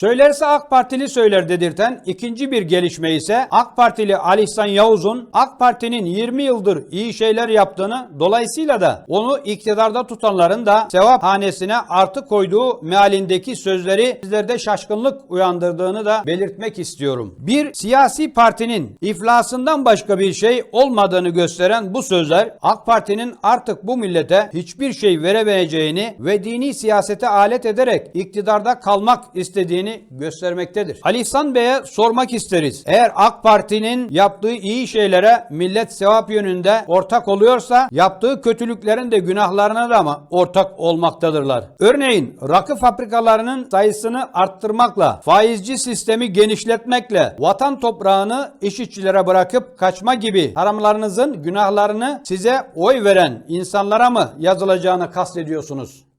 Söylerse AK Partili söyler dedirten ikinci bir gelişme ise AK Partili Ali İhsan Yavuz'un AK Parti'nin 20 yıldır iyi şeyler yaptığını dolayısıyla da onu iktidarda tutanların da sevap hanesine artı koyduğu mealindeki sözleri sizlerde şaşkınlık uyandırdığını da belirtmek istiyorum. Bir siyasi partinin iflasından başka bir şey olmadığını gösteren bu sözler AK Parti'nin artık bu millete hiçbir şey veremeyeceğini ve dini siyasete alet ederek iktidarda kalmak istediğini göstermektedir. Ali İhsan Bey'e sormak isteriz. Eğer AK Parti'nin yaptığı iyi şeylere millet sevap yönünde ortak oluyorsa yaptığı kötülüklerin de günahlarına da mı ortak olmaktadırlar? Örneğin rakı fabrikalarının sayısını arttırmakla, faizci sistemi genişletmekle, vatan toprağını iş işçilere bırakıp kaçma gibi haramlarınızın günahlarını size oy veren insanlara mı yazılacağını kastediyorsunuz?